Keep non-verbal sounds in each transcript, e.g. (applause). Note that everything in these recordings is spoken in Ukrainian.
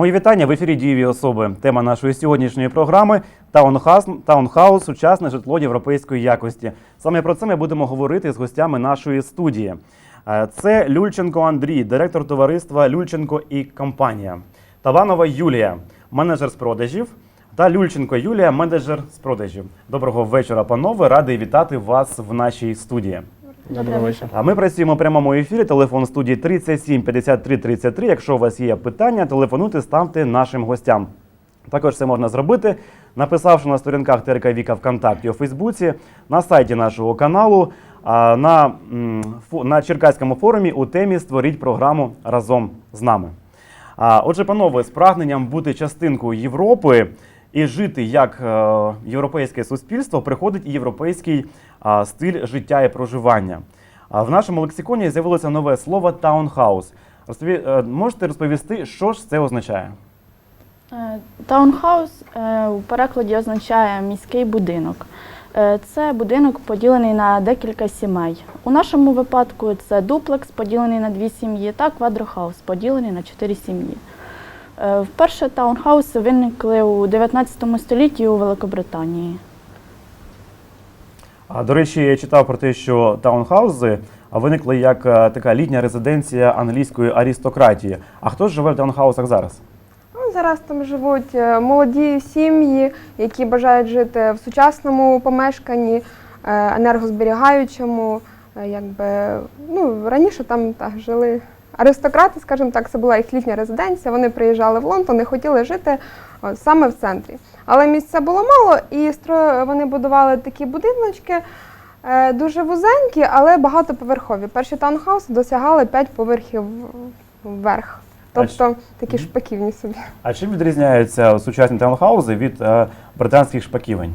Мої вітання в ефірі дієві особи. Тема нашої сьогоднішньої програми таунхаус, таунхаус сучасне житло європейської якості. Саме про це ми будемо говорити з гостями нашої студії. Е, Це Люльченко Андрій, директор товариства Люльченко і компанія. Таванова Юлія, менеджер з продажів. Та Люльченко Юлія, менеджер з продажів. Доброго вечора, панове. Радий вітати вас в нашій студії. Доброго вечора. А ми працюємо в прямому ефірі. Телефон студії 37 53 33. Якщо у вас є питання, телефонуйте, ставте нашим гостям. Також це можна зробити, написавши на сторінках ТРК Віка ВКонтакті у Фейсбуці, на сайті нашого каналу, на, на Черкаському форумі у темі Створіть програму разом з нами. Отже, панове, з прагненням бути частинкою Європи і жити як е, європейське суспільство, приходить і європейський стиль життя і проживання. А в нашому лексиконі з'явилося нове слово таунхаус. Розпові... е, Можете розповісти, що ж це означає? Е, Таунхаус у перекладі означає міський будинок. Це будинок поділений на декілька сімей. У нашому випадку це дуплекс, поділений на дві сім'ї, та квадрохаус, поділений на чотири сім'ї. Е, Вперше таунхауси виникли у 19 столітті у Великобританії. А, До речі, я читав про те, що таунхаузи виникли як е, така літня резиденція англійської аристократії. А хто ж живе в таунхаусах зараз? Ну, зараз там живуть е, молоді сім'ї, які бажають жити в сучасному помешканні, енергозберігаючому. Якби, ну, раніше там так, жили аристократи, скажімо так, це була їх літня резиденція. Вони приїжджали в Лондон і хотіли жити саме в центрі. Але місця було мало, і вони будували такі будиночки. е, Дуже вузенькі, але багатоповерхові. Перші таунхауси досягали 5 поверхів вверх. Тобто такі шпаківні собі. А чим відрізняються сучасні таунхаузи від е, британських шпаківень?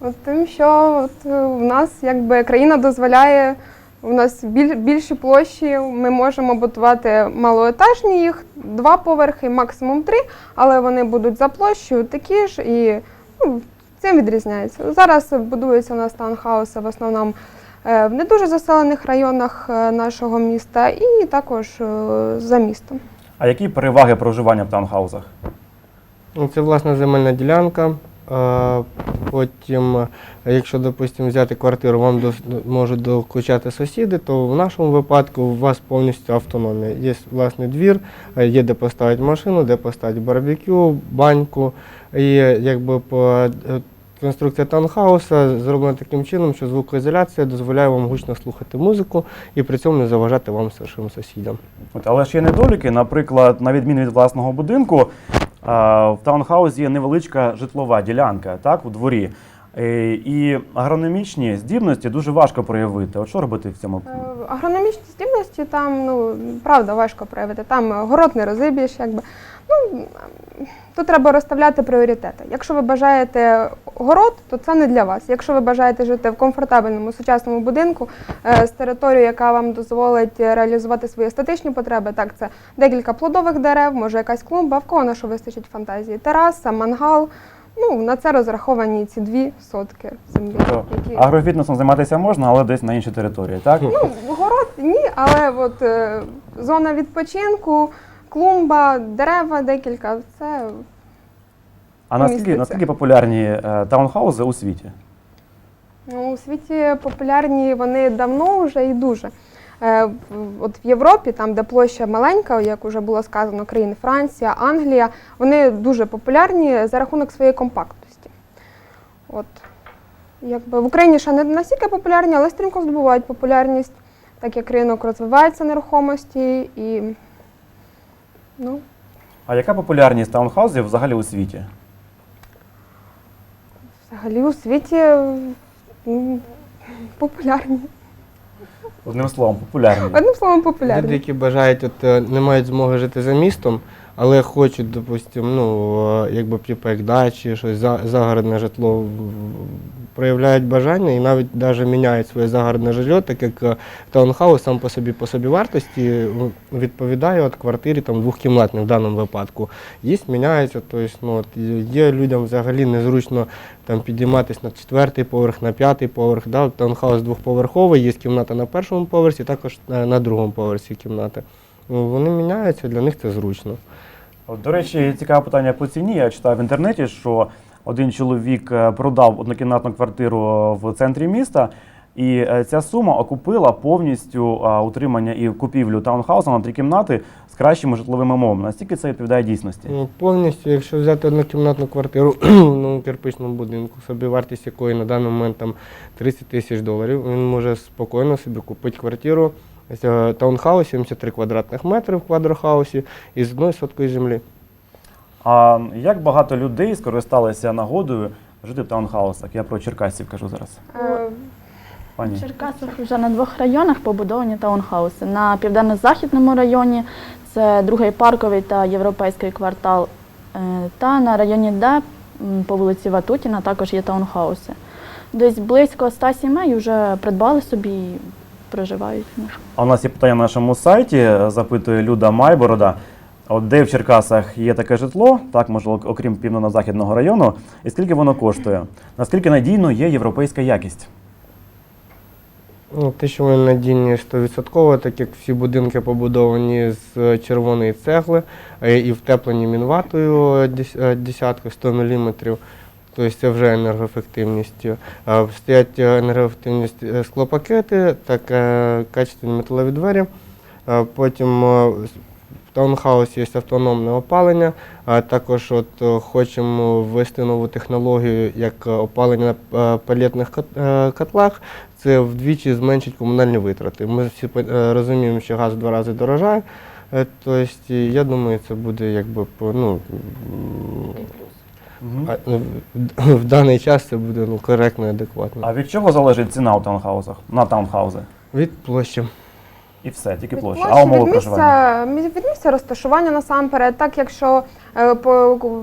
От тим, що от, е, в нас якби країна дозволяє, у нас більші площі, ми можемо будувати малоетажні їх, два поверхи, максимум три, але вони будуть за площею такі ж і ну, цим відрізняється. Зараз будуються у нас таунхауси в основному е, в не дуже заселених районах е, нашого міста і також е, за містом. А які переваги проживання в таунхаузах? Ну, Це власна земельна ділянка. Потім, якщо, допустимо, взяти квартиру, вам до, можуть долучати сусіди, то в нашому випадку у вас повністю автономія. Є власний двір, є де поставити машину, де поставити барбекю, баньку. І якби по конструкція таунхауса зроблена таким чином, що звукоізоляція дозволяє вам гучно слухати музику і при цьому не заважати вам старшим сусідам. От, але ж є недоліки. Наприклад, на відміну від власного будинку, в таунхаузі є невеличка житлова ділянка, так, у дворі. Е, І агрономічні здібності дуже важко проявити. От що робити в цьому? Е, Агрономічні здібності там, ну, правда, важко проявити. Там е, город не розіб'єш, якби. Ну, тут треба розставляти пріоритети. Якщо ви бажаєте город, то це не для вас. Якщо ви бажаєте жити в комфортабельному сучасному будинку е, з територією, яка вам дозволить реалізувати свої естетичні потреби, так це декілька плодових дерев, може якась клумба, в кого на що вистачить фантазії, тераса, мангал. Ну, на це розраховані ці дві сотки землі. Тобто які- агрофітнесом займатися можна, але десь на іншій території, так? Ну, город ні, але от е, зона відпочинку, клумба, дерева декілька. Це А наскільки, міститься. наскільки популярні е, таунхаузи у світі? ну, у світі популярні вони давно вже і дуже. Е, в- От в Європі, там, де площа маленька, як вже було сказано, країни Франція, Англія, вони дуже популярні за рахунок своєї компактності. От. Якби в Україні ще не настільки популярні, але стрімко здобувають популярність, так як ринок розвивається нерухомості і ну, А яка популярність таунхаузів взагалі у світі? взагалі у світі м, популярні. Одним словом, популярні. Одним словом, Люди, популярні. які бажають, от, е, не мають змоги жити за містом, але хочуть, допустимо, ну, е, якби типу, як дачі, щось за- загородне житло, в- проявляють бажання і навіть навіть міняють своє загородне житло, так як е, таунхаус сам по собі по собі вартості відповідає от квартирі там двохкімнатній в даному випадку. Є, міняється, тобто, ну, от, є людям взагалі незручно там підійматися на четвертий поверх, на п'ятий поверх. Да? Таунхаус двохповерховий, є кімната на першому поверсі, також е, на другому поверсі кімнати. Ну, Вони міняються, для них це зручно. До речі, цікаве питання по ціні. Я читав в інтернеті, що один чоловік е, продав однокімнатну квартиру в центрі міста, і е, ця сума окупила повністю утримання і купівлю таунхауса на три кімнати з кращими житловими умовами. Наскільки це відповідає дійсності? Ну, Повністю, якщо взяти однокімнатну квартиру (clears throat) в новому кирпичному будинку, собі вартість якої на даний момент там 30 тисяч доларів, він може спокійно собі купити квартиру. Таунхаус 73 квадратних метри в квадрохаусі із одною соткою землі. А як багато людей скористалися нагодою жити в таунхаусах? Я про черкасців кажу зараз. Е, В Черкасах вже на двох районах побудовані таунхауси. На південно-західному районі це другий парковий та європейський квартал. Е, Та на районі Д по вулиці Ватутіна також є таунхауси. Десь близько 100 сімей вже придбали собі і проживають. А у нас є питання на нашому сайті, запитує Люда Майборода. От де в Черкасах є таке житло, так ок- окрім південно-західного району, і скільки воно коштує? Наскільки надійно є європейська якість? Ну, те, що вони надійні 100%, так як всі будинки побудовані з червоної цегли і втеплені мінватою дес- е, 100 мм. Тобто це вже енергоефективність. Е, Стоять е, енергоефективність е, склопакети, так е, качественні металеві двері. Потім таунхаусі є автономне опалення. А також от е, хочемо ввести нову технологію, як е, опалення на е, е, котлах. Це вдвічі зменшить комунальні витрати. Ми всі розуміємо, що газ в два рази дорожає. Тобто, я думаю, це буде якби по- ну, в- в даний час це буде ну, коректно і адекватно. А від чого залежить ціна у таунхаусах? На таунхаузи? Від площі. І все, тільки Від площа. площі, А умови від проживання? місця, мі- від місця розташування насамперед. Так, якщо е, по- ку-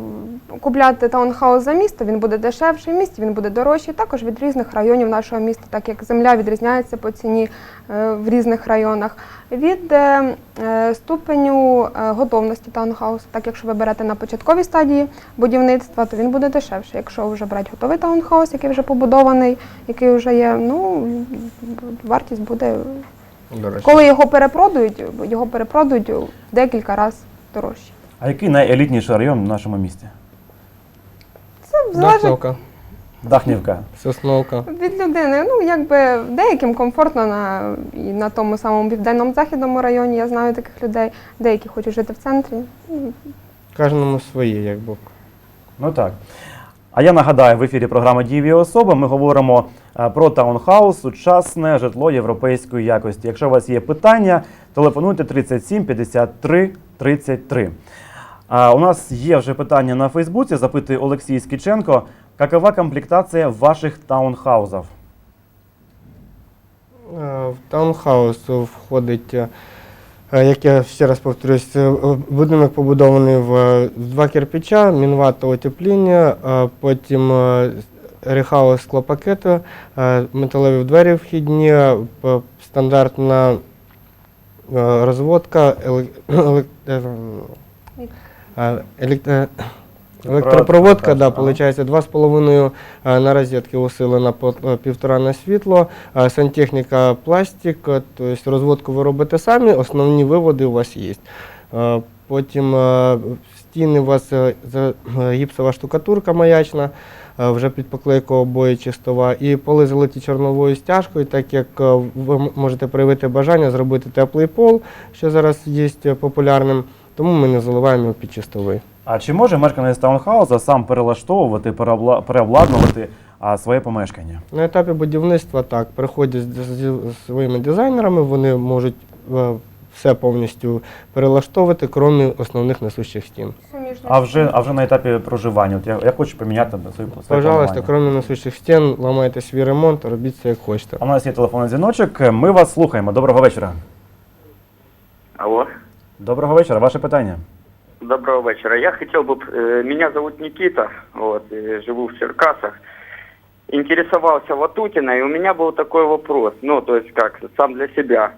купляти таунхаус за місто, він буде дешевший, в місті він буде дорожчий. Також від різних районів нашого міста, так як земля відрізняється по ціні е, в різних районах. Від е, е, ступеню е, готовності таунхаусу, так якщо ви берете на початковій стадії будівництва, то він буде дешевший. Якщо вже брати готовий таунхаус, який вже побудований, який вже є, ну вартість буде Дорожче. коли його перепродають, його перепродають декілька разів дорожче. А який найелітніший район в нашому місті? Це залежить Дахновка, Дахнівка. Сосновка. від людини. Ну, якби деяким комфортно на, і на тому самому південному західному районі. Я знаю таких людей, деякі хочуть жити в центрі. Ну, Кожному своє, якби. Ну так. А я нагадаю, в ефірі програма Дієві особи ми говоримо про таунхаус, сучасне житло європейської якості. Якщо у вас є питання, телефонуйте 37 53 33. А у нас є вже питання на Фейсбуці, запитує Олексій Скіченко. Какова комплектація ваших таунхаузів? Е, В таунхаус входить, е, е, як я ще раз повторюсь, е, будинок побудований в е, два кирпича, мінвата утепління, е, потім рехаус склопакети, е, металеві двері вхідні, е, стандартна е, розводка, еле- еле- елект- Електропроводка, да, виходить, 2,5 е, на розетки усилена по півтора на світло, сантехніка пластик, тобто розводку ви робите самі, основні виводи у вас є. Потім стіни у вас гіпсова штукатурка маячна, вже під поклейку обої чистова, і поли залиті чорновою стяжкою, так як е, ви можете проявити бажання зробити теплий пол, що зараз є е, популярним, тому ми не заливаємо його під чистовий. А чи може мешканець таунхауза сам перелаштовувати, переобла- переобладнувати своє помешкання? На етапі будівництва так, приходять з, з- з своїми дизайнерами, вони можуть е, все повністю перелаштовувати, крім основних несущих стін. суміжні. А вже, а вже на етапі проживання. От я, я хочу поміняти своє, своє Пожалуйста, планування. крім несущих стін, ламайте свій ремонт, робіть це як хочете. А у нас є телефонний дзвіночок. Ми вас слухаємо. Доброго вечора. Алло. Доброго вечора. Ваше питання. Доброго вечера. Я хотел бы, э, меня зовут Никита, вот, и живу в Черкасах. Интересовался Ватутиной, и у меня был такой вопрос, ну, то есть как, сам для себя.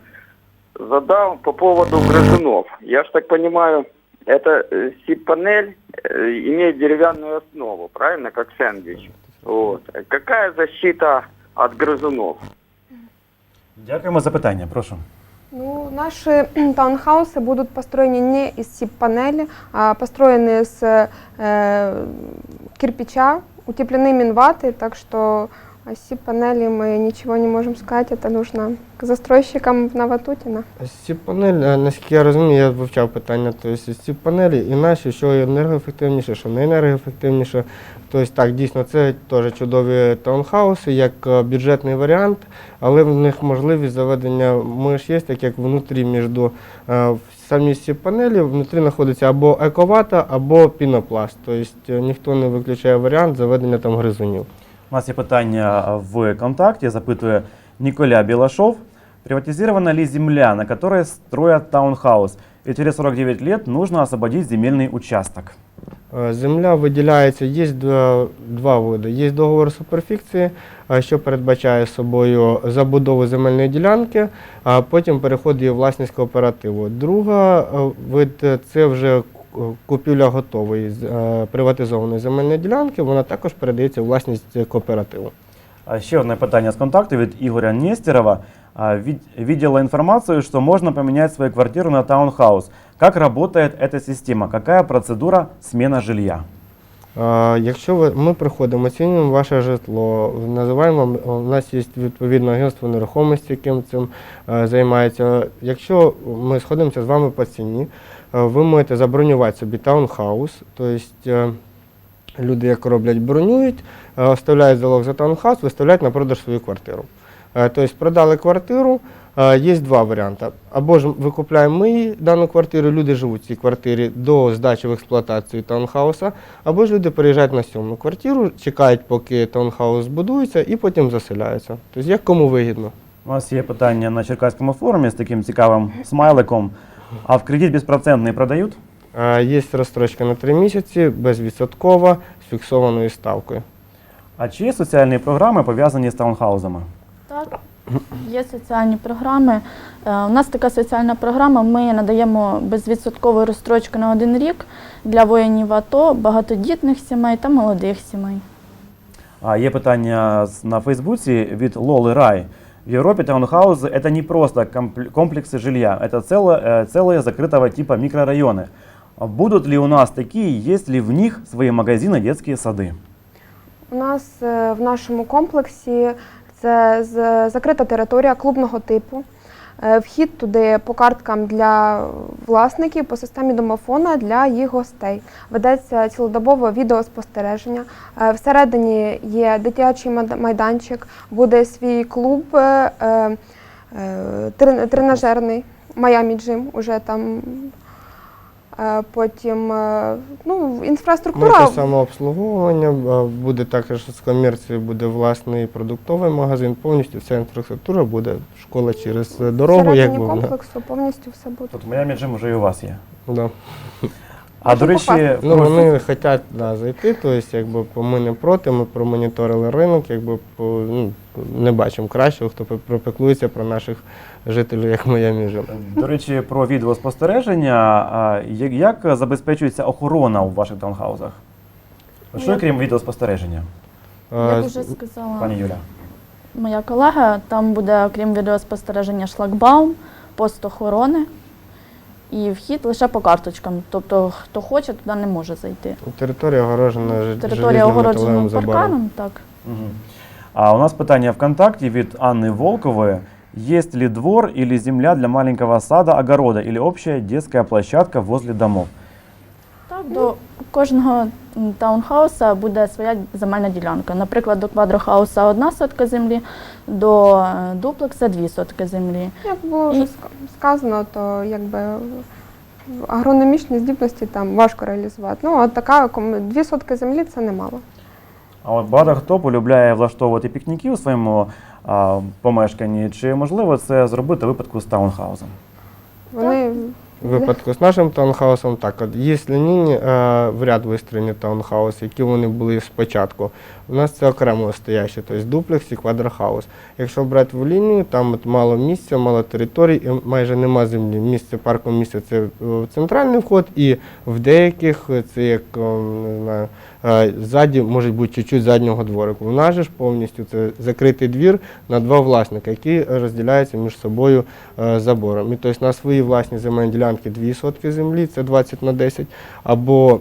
Задал по поводу грызунов. Я ж так понимаю, эта э, сип-панель э, имеет деревянную основу, правильно, как сэндвич. Вот. Какая защита от грызунов? Дякуємо за питання. Прошу. Ну, наши таунхаусы будут построены не из СИП-панели, а построены из э, кирпича, утеплены минваты, так что о СИП-панели мы ничего не можем сказать, это нужно к застройщикам в Новотутино. Ці панелі, е, наскільки я розумію, я вивчав питання, тобто ці панелі і наші, що енергоефективніше, що не енергоефективніше. Тобто так, дійсно, це теж чудові таунхауси, як е, бюджетний варіант, але в них можливість заведення миш є, так як внутрі між е, самі ці панелі, внутрі знаходиться або ековата, або пінопласт. Тобто ніхто не виключає варіант заведення там гризунів. У нас є питання в контакті, запитує Николя Белашов. Приватизирована ли земля, на которой строят таунхаус? И через 49 лет нужно освободить земельный участок. Е, Земля виділяється, є два, види. Є договор суперфікції, е, що передбачає собою забудову земельної ділянки, а потім переход її власність кооперативу. Друга е, вид це вже купівля готової е, приватизованої земельної ділянки, вона також передається у власність кооперативу. А Ще одне питання з контакту від Ігоря Нестерова. Видела информацию, что можно поменять свою квартиру на таунхаус. Как работает эта система? Какая процедура смены жилья? Якщо ви, ми приходимо, оцінюємо ваше житло, називаємо, у нас є відповідне агентство нерухомості, яким цим е, займається. Якщо ми сходимося з вами по ціні, ви можете забронювати собі таунхаус, тобто е, люди, як роблять, бронюють, е, оставляють залог за таунхаус, виставляють на продаж свою квартиру. Е, Тобто продали квартиру, е, є два варіанти. Або ж викупляємо ми дану квартиру, люди живуть в цій квартирі до здачі в експлуатацію таунхауса, або ж люди переїжджають на сьому квартиру, чекають, поки таунхаус збудується, і потім заселяються. Тобто як кому вигідно. У нас є питання на Черкаському форумі з таким цікавим смайликом. А в кредит безпроцентний продають? Е, Є розстрочка на три місяці, безвідсоткова, з фіксованою ставкою. А чи є соціальні програми пов'язані з таунхаузами? Так, є соціальні програми. Е, У нас така соціальна програма. Ми надаємо безвідсоткову розстрочку на один рік для воїнів АТО, багатодітних сімей та молодих сімей. А є питання з- на Фейсбуці від Лоли Рай. В Европе таунхаузы – это не просто компле- комплексы жилья, это целое, э, целые закрытого типа микрорайоны. А Будут ли у нас такие, есть ли в них свои магазины, детские сады? У нас е, в нашому комплексі це з- закрита територія клубного типу. Е, Вхід туди по карткам для власників, по системі домофона для їх гостей. Ведеться цілодобове відеоспостереження. Е, Всередині є дитячий майданчик, буде свій клуб е, трен- тренажерний, Майами Джим, уже там. Е, Потім е, ну, інфраструктура. Буде самообслуговування, буде також з комерції, буде власний продуктовий магазин, повністю вся інфраструктура буде школа через дорогу, Всередині як комплексу повністю все буде. Тут Miami джим вже і у вас є. Да. А до речі. Ну, просто- вони хочуть да, зайти, тобто, якби, по- ми не проти, ми промоніторили ринок, якби, по, ну, не бачимо кращого, хто пропеклується про наших жителів, як моя міжа. до речі, про відеоспостереження. А, як- Як забезпечується охорона у ваших таунхаузах? Що Я- крім відеоспостереження, Як вже сказала пані Юля? моя колега, там буде, окрім відеоспостереження, шлагбаум, пост охорони і вхід лише по карточкам. Тобто, хто хоче, туди не може зайти. Територія огорожена жи- Територія железним огороджена металевим забором. парканом, так. Мгм. А у нас питання ВКонтакте від Анны Волковой. Есть ли двор или земля для маленького сада, огорода или общая детская площадка возле домов? Так, до кожного м, таунхауса буде своя земельна ділянка. Наприклад, до квадрохауса одна сотка землі, до е, дуплекса дві сотки землі. Як було вже І- сказано, то якби агрономічні здібності там важко реалізувати. Ну, от така дві сотки землі це немало. А от багато хто полюбляє влаштовувати пікніки у своєму а, помешканні. Чи можливо це зробити в випадку з таунхаузом? Вони В випадку з нашим таунхаусом так, є лінійні е, в ряд вистроєні таунхауси, які вони були спочатку. У нас це окремо стояще, тобто дуплекс і квадрохаус. Якщо брати в лінію, там от мало місця, мало територій, і майже нема землі. Місце парку місця це е, центральний вход, і в деяких це як е, не знаю, ззаді може бути чуть-чуть заднього дворику. У нас же ж повністю це закритий двір на два власника, які розділяються між собою е, забором. І тобто на свої власні земельні ділянки 2 сотки землі, це 20 на 10, або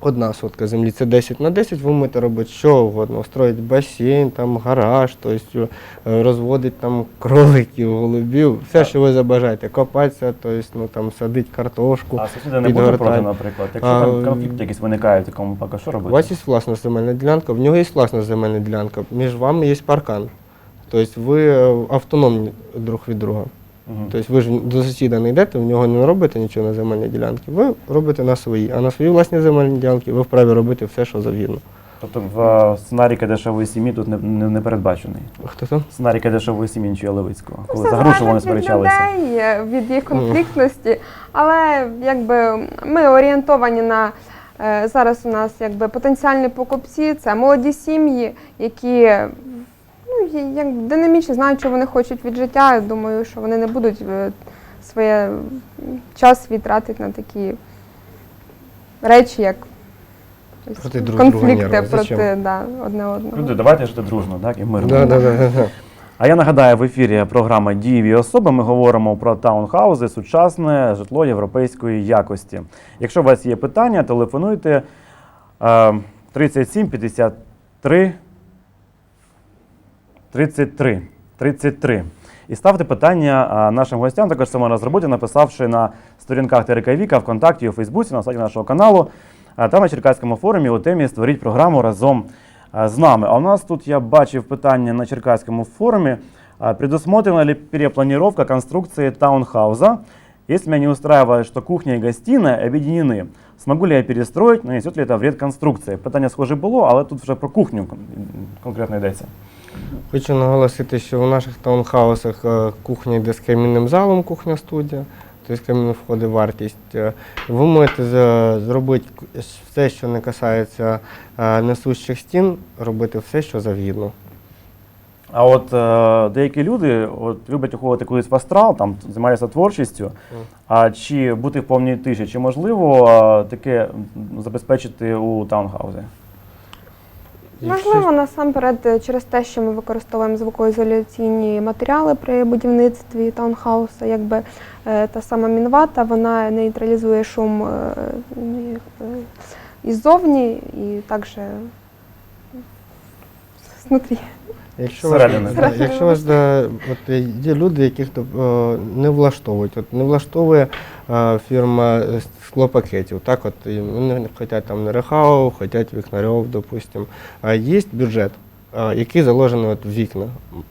одна сотка землі це 10 на 10, ви можете робити що угодно, строїть басейн, там гараж, тобто е, розводить там кроликів, голубів, все, що ви забажаєте, копатися, тобто, ну, там, садить картошку. А сусіди не будуть проти, наприклад. Якщо А, там конфлікти якісь виникають в такому випадку, що У вас є власна земельна ділянка, в нього є власна земельна ділянка, між вами є паркан. Тобто ви е, автономні друг від друга. Тобто ви ж до сусіда не йдете, в нього не робите нічого на земельній ділянці. Ви робите на свої, а на свої власні земельні ділянки ви вправі робити все, що завгідно. Тобто в е, сценарій кадешової сім'ї тут не, не, не передбачений. Хто там? Сценарій кадешової сім'ї Нічого Левицького. Коли за грошу вони залежить від сперечалися. людей, е, від їх конфліктності. Але якби ми орієнтовані на е, зараз у нас якби потенціальні покупці, це молоді сім'ї, які як динамічно знають, що вони хочуть від життя. Я Думаю, що вони не будуть е, своє час свій тратити на такі речі, як ось Проти друг конфлікти нерви. проти да, одне одного. Люди, давайте жити дружно, так? І мирно. Да, да, да, да. А я нагадаю, в ефірі програма Дієві особи. Ми говоримо про таунхаузи, сучасне житло європейської якості. Якщо у вас є питання, телефонуйте е, 37 53 33 33. І ставте питання нашим гостям. Також само зробити, написавши на сторінках ТРК Віка, ВКонтакті, у Фейсбуці, на сайті нашого каналу та на Черкаському форумі у темі Створіть програму разом з нами. А у нас тут я бачив питання на Черкаському форумі. Предусмотрена ли перепланировка конструкции таунхауза? Если меня не устраивает, что кухня и гостиная объединены, смогу ли я перестроить, нанесет ли это вред конструкции? Питання схоже було, але тут вже про кухню кон- конкретно йдеться. Хочу наголосити, що у наших таунхаусах е, кухня йде з камінним залом, кухня студія, тобто камінно входить вартість. Е, Ви можете за- зробити к- все, що не касається е, несущих стін, робити все, що завгідно. А от е, деякі люди от, люблять уходити кудись в астрал, там займаються творчістю. А чи бути в повній тиші, чи можливо е, таке забезпечити у таунхаузі? Можливо, насамперед е, через те, що ми використовуємо звукоізоляційні матеріали при будівництві таунхауса, якби е, та сама мінвата, вона нейтралізує шум е, ну, іззовні і також знутрі. Якщо вас, да, якщо вас да, от, є люди, яких то, е, не влаштовують. От, не влаштовує е, фірма склопакетів. Так, от, і вони хочуть там Нерехау, хочуть вікнарьов, допустимо. А є бюджет, е, який заложений от в вікна.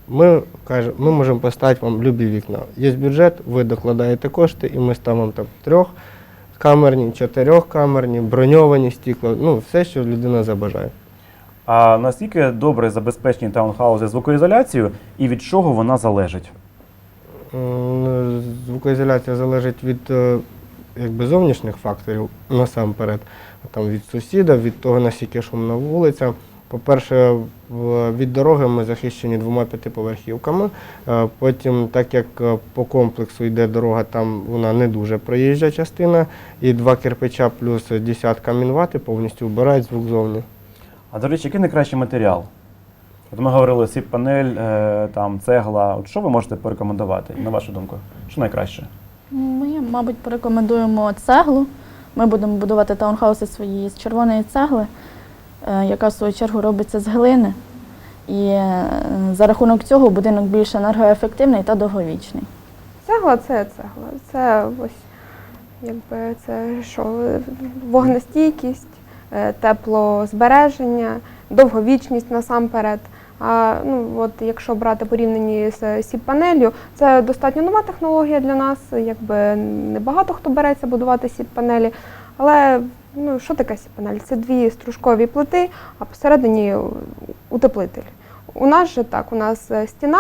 Ми, каже, ми можемо поставити вам любі вікна. Є бюджет, ви докладаєте кошти, і ми ставимо там трьохкамерні, чотирьохкамерні, броньовані стекла, ну все, що людина забажає. А наскільки добре забезпечені таунхаузи звукоізоляцією і від чого вона залежить? Звукоізоляція залежить від е, якби, зовнішніх факторів насамперед, там, від сусіда, від того, наскільки шумна вулиця. По-перше, від дороги ми захищені двома п'ятиповерхівками. Е, Потім, так як е, по комплексу йде дорога, там вона не дуже проїжджа частина, і два кирпича плюс десятка мінвати повністю вбирають звук зовні. А до речі, який найкращий матеріал? От ми говорили сіп-панель, е, там цегла. От що ви можете порекомендувати, на вашу думку? Що найкраще? Ми, мабуть, порекомендуємо цеглу. Ми будемо будувати таунхауси свої з червоної цегли, е, яка в свою чергу робиться з глини. І е, за рахунок цього будинок більш енергоефективний та довговічний. Цегла це цегла. Це ось якби це що, вогнестійкість, теплозбереження, довговічність насамперед. А ну от якщо брати порівнянні з сіп-панелью, це достатньо нова технологія для нас. Якби не багато хто береться будувати сіп-панелі. Але ну що таке сіп-панель? Це дві стружкові плити, а посередині утеплитель. У нас же так, у нас е, стіна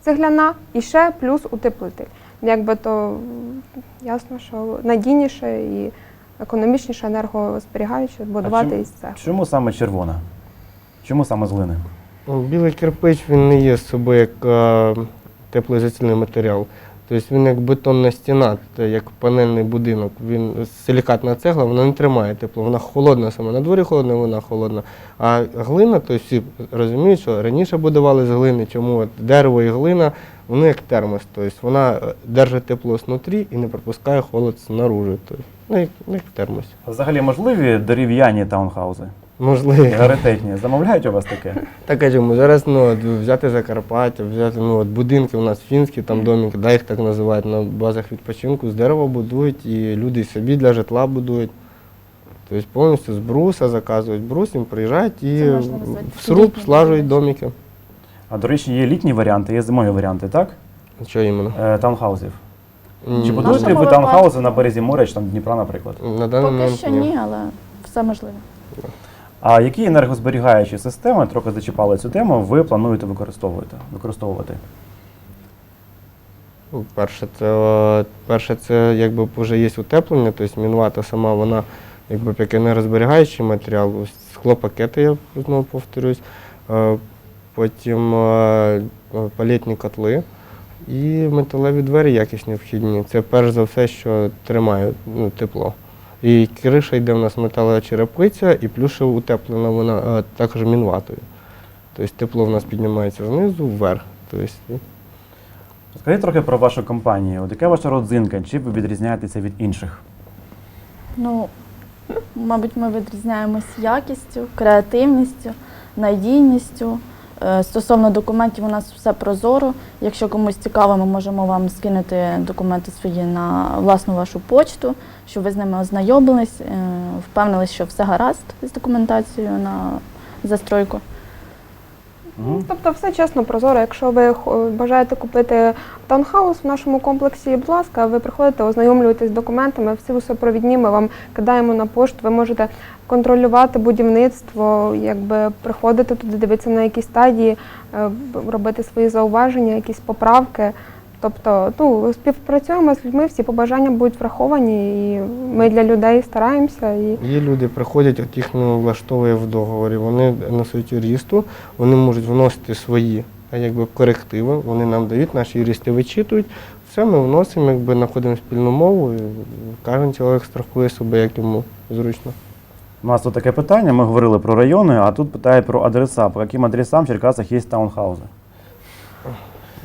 цегляна і ще плюс утеплитель. якби то ясно, що надійніше і економічніше енергозберігаюче будувати чим- із цеху. Чому саме червона? Чому саме з глини? Ну, Білий кирпич він не є з собою як е, теплоізоляційний матеріал. Тобто він як бетонна стіна, як панельний будинок. Він силікатна цегла, вона не тримає тепло, вона холодна сама. На дворі холодна, вона холодна. А глина, то всі розуміють, що раніше будували з глини, чому от дерево і глина, вони як термос. Тобто вона е, держить тепло знутрі і не пропускає холод знаружи. Тобто, ну, як, як термос. Взагалі можливі дерев'яні таунхаузи? Можливо. Раритетні. Замовляють у вас таке? Так кажемо, зараз ну, от взяти Закарпаття, взяти ну, от будинки у нас фінські, там домики, да, їх так називають на базах відпочинку, з дерева будують, і люди і собі для житла будують. Тобто повністю з бруса заказують брус, їм приїжджають і Це можна назвати в сруб літнім слажують домики. А до речі, є літні варіанти, є зимові варіанти, так? Що іменно? Е, таунхаузів. М, Чи В будуєте ви таунхаузи на березі моря чи там Дніпра, наприклад? На даний Поки момент що ні. ні, але все можливо. А які енергозберігаючі системи, трохи зачіпали цю тему, ви плануєте використовувати? використовувати? Ну, Перше, це, перше, це якби вже є утеплення, тобто мінвата сама вона якби як енергозберігаючий матеріал, склопакети, я знову повторюсь. Е, Потім е, е, котли і металеві двері якісні вхідні. Це перш за все, що тримає ну, тепло. І криша йде в нас металева черепиця, і плюс ще утеплена вона е, також мінватою. Тобто тепло в нас піднімається знизу вверх. Тобто, Скажіть трохи про вашу компанію. От яка ваша родзинка? Чи ви відрізняєтеся від інших? Ну, мабуть, ми відрізняємось якістю, креативністю, надійністю. Е, Стосовно документів, у нас все прозоро. Якщо комусь цікаво, ми можемо вам скинути документи свої на власну вашу почту, щоб ви з ними ознайомились, е, впевнились, що все гаразд з документацією на застройку. Мгм. Тобто все чесно, прозоро. Якщо ви бажаєте купити таунхаус в нашому комплексі, будь ласка, ви приходите, ознайомлюєтесь з документами, всі супровідні, ми вам кидаємо на пошту, ви можете контролювати будівництво, якби приходити туди, дивитися на якісь стадії, е, робити свої зауваження, якісь поправки. Тобто, ну, співпрацюємо з людьми, всі побажання будуть враховані, і ми для людей стараємося. І Є люди, приходять, от їх не влаштовує в договорі. Вони несуть юристу, вони можуть вносити свої якби корективи. Вони нам дають, наші юристи вичитують. Все ми вносимо, якби знаходимо спільну мову. І кожен чоловік страхує себе, як йому зручно. У нас тут таке питання. Ми говорили про райони, а тут питають про адреса. По яким адресам в Черкасах є таунхаузи?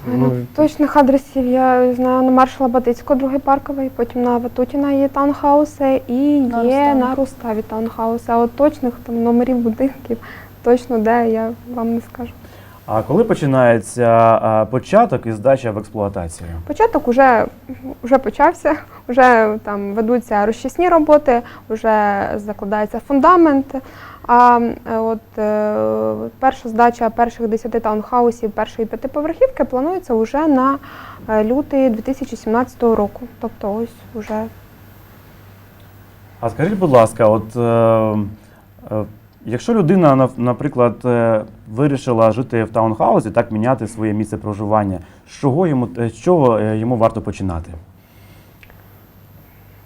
Ну, Точних адресів я знаю на маршала Батицького, другий парковий, потім на Ватутіна є таунхауси і На є Руставі. на Руставі таунхауси. А от точних там номерів будинків, точно де я вам не скажу. А коли починається початок і здача в експлуатацію? Початок уже, вже почався, вже там ведуться розчисні роботи, вже закладається фундамент. А от е, перша здача перших 10 таунхаусів першої п'ятиповерхівки планується вже на е, лютий 2017 року. Тобто ось уже А скажіть, будь ласка, от е, е, якщо людина, наприклад, е, вирішила жити в таунхаузі, так міняти своє місце проживання, з чого йому е, з чого е, йому варто починати?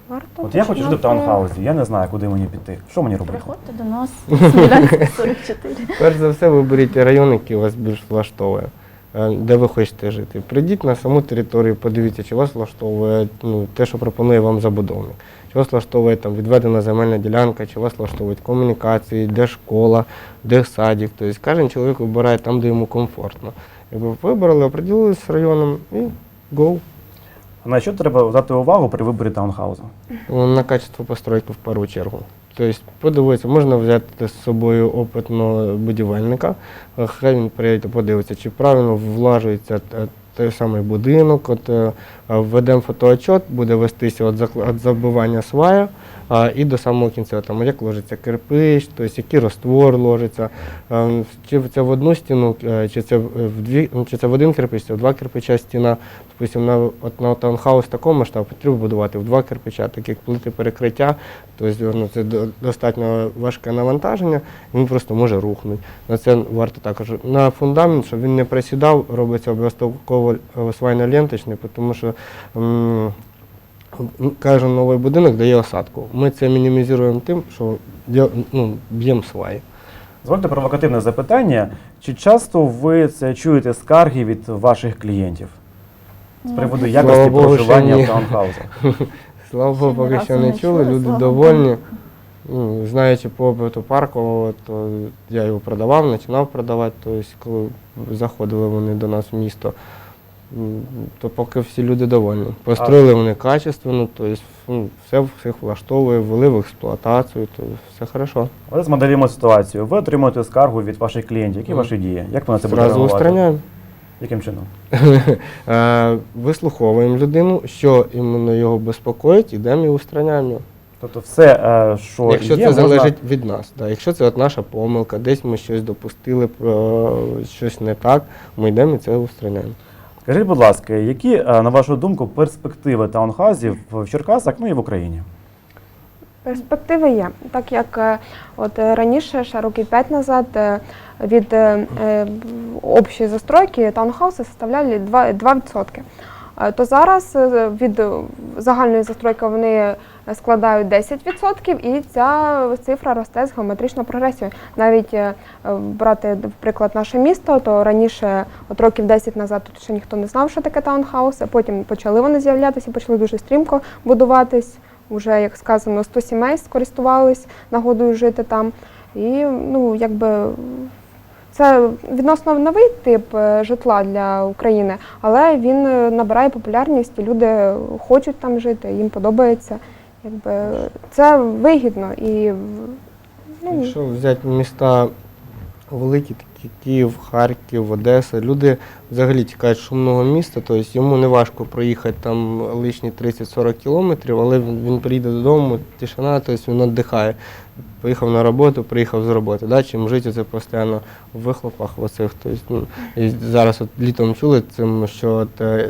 варто. От я хочу жити в починати. таунхаузі, я не знаю, куди мені піти. Що мені робити? Приходьте до нас, (laughs) 44. Перш за все, виберіть район, який вас більш влаштовує, де ви хочете жити. Прийдіть на саму територію, подивіться, чи вас влаштовує ну, те, що пропонує вам забудовник. Чи вас влаштовує там відведена земельна ділянка, чи вас влаштовують комунікації, де школа, де садик. Тобто кожен чоловік вибирає там, де йому комфортно. Якби ви вибрали, оприділились з районом і go. На що треба дати увагу при виборі таунхаузу? На качество постройки в першу чергу. Тобто, подивитися, можна взяти з собою опитного будівельника, е, хай він приїде, подивиться, чи правильно влажується те- той самий будинок. От е, введемо фотоотчет, буде вестися від забивання а, і до самого кінця, там, як ложиться кирпич, тобто, який раствор ложиться, е, чи це в одну стіну, е, чи це в дві, ну, чи це в один кирпич, чи в два кирпича стіна. Допустим, на, от на таунхаус такого масштабу потрібно будувати в два кирпича, так як плити перекриття, тобто ну, це достатньо важке навантаження, він просто може рухнути. На це варто також на фундамент, щоб він не присідав, робиться обов'язково свайно- свайно-ленточний, тому що м, м, кожен новий будинок дає осадку. Ми це мінімізуємо тим, що ну, б'ємо сваї. Дозвольте провокативне запитання. Чи часто ви це чуєте скарги від ваших клієнтів з приводу Ну, якості Слава Богу, проживання в таунхаузах? (laughs) Слава Богу, поки що не чули, люди слава довольні. Ну, знаючи по опиту паркового, то я його продавав, починав продавати. Тобто, коли заходили вони до нас в місто, то поки всі люди довольні. Построїли вони качественно, тобто ну, все всіх влаштовує, ввели в експлуатацію, то все хорошо. Але змоделюємо ситуацію. Ви отримуєте скаргу від ваших клієнтів. Які ваші дії? Як ви на це будете Зразу реагувати? устраняємо. Яким чином? (laughs) Е, Вислуховуємо людину, що іменно його безпокоїть, ідемо і устраняємо його. Тобто все, е, що Якщо є, це можна... залежить від нас, да. якщо це от наша помилка, десь ми щось допустили, про щось не так, ми йдемо і це устраняємо. Скажіть, будь ласка, які, е, на вашу думку, перспективи таунхазів в Черкасах, ну і в Україні? Перспективи є. Так як е, от е, раніше, ще років 5 назад, від общої застройки таунхауси составляли 2%. 2%. Е, То зараз е, від е, загальної застройки вони складають 10% і ця цифра росте з геометричною прогресією. Навіть брати в приклад наше місто, то раніше, от років 10 назад, тут ще ніхто не знав, що таке таунхауси. Потім почали вони з'являтися, почали дуже стрімко будуватись. Уже, як сказано, 100 сімей скористувались нагодою жити там. І ну, якби це відносно новий тип е, житла для України, але він е, набирає популярність, і люди хочуть там жити, їм подобається. Якби це вигідно і ну, Якщо взяти міста великі, такі Київ, Харків, Одеса, люди взагалі тікають з шумного міста, тобто йому не важко проїхати там лишні 30-40 кілометрів, але він він приїде додому, тишина, тобто він віддихає. Поїхав на роботу, приїхав з роботи. Да? Чим жити це постійно в вихлопах оцих. Тобто, ну, і зараз от літом чули цим, що от, е,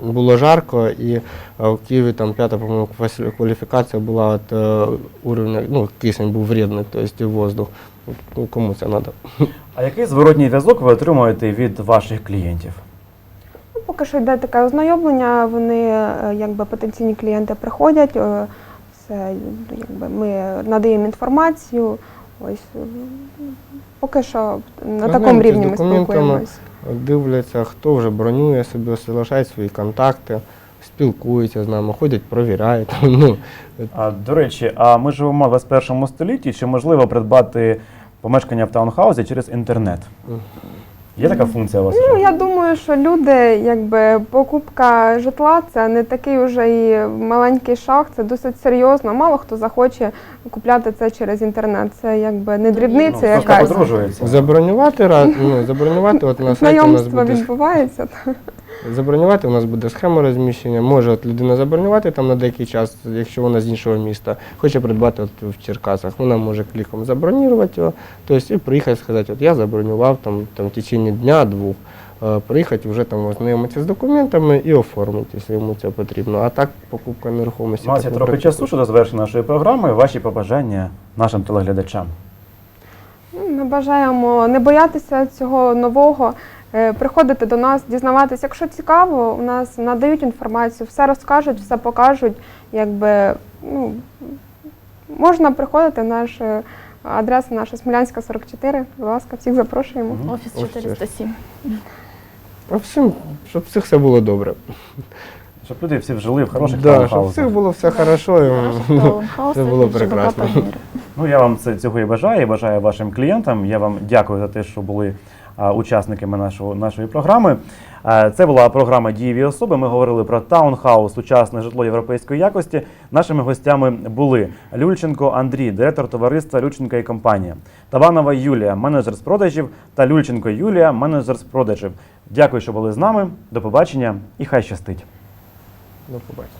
було жарко, і е, в Києві там п'ята, по-моєму, кваліфікація була от е, уровня, ну, кисень був вредний, тобто воздух. Ну, кому це треба? (laughs) А який зворотній зв'язок ви отримуєте від ваших клієнтів? Ну, Поки що йде таке ознайомлення, вони якби потенційні клієнти приходять. Це якби ми надаємо інформацію. Ось е, поки що на такому рівні ми спілкуємось. Дивляться, хто вже бронює собі, залишають свої контакти, спілкуються з нами, ходять, провіряють. (laughs) Ну, А, до речі, а ми живемо в 21 столітті, чи можливо придбати помешкання в таунхаузі через інтернет? Є така функція у вас? Ну я думаю, що люди, якби покупка житла це не такий уже і маленький шаг, це досить серйозно. Мало хто захоче купляти це через інтернет. Це якби не дрібниця ну, якась. подружується. забронювати ну, забронювати от на (laughs) сайті у нас Знайомство буде відбувається. Забронювати у нас буде схема розміщення. Може от людина забронювати там на деякий час, якщо вона з іншого міста, хоче придбати от в Черкасах. Вона може кліком забронювати його, тобто і приїхати сказати, от я забронював там, там в течение дня-двох. е, Приїхати вже там ознайомитися з документами і оформити, якщо йому це потрібно. А так покупка нерухомості. У нас є так не трохи практикується. часу щодо завершення нашої програми. Ваші побажання нашим телеглядачам. Ми бажаємо не боятися цього нового, приходити до нас, дізнаватися. Якщо цікаво, у нас надають інформацію, все розкажуть, все покажуть. Якби ну можна приходити. Наш е, адреса наша Смілянська 44. Будь ласка, всіх запрошуємо. Офіс Ось це ж. 407. А всім, щоб всіх все було добре. Щоб люди всі жили в хороших да, щоб всіх було все хорошо. і, ну, це було прекрасно. Ну я вам це цього і бажаю, і бажаю вашим клієнтам. Я вам дякую за те, що були учасниками нашого нашої програми. Це була програма Дієві особи. Ми говорили про таунхаус, сучасне житло європейської якості. Нашими гостями були Люльченко Андрій, директор товариства Люльченко і компанія, Таванова Юлія, менеджер з продажів, та Люльченко Юлія, менеджер з продажів. Дякую, що були з нами. До побачення і хай щастить. До побачення.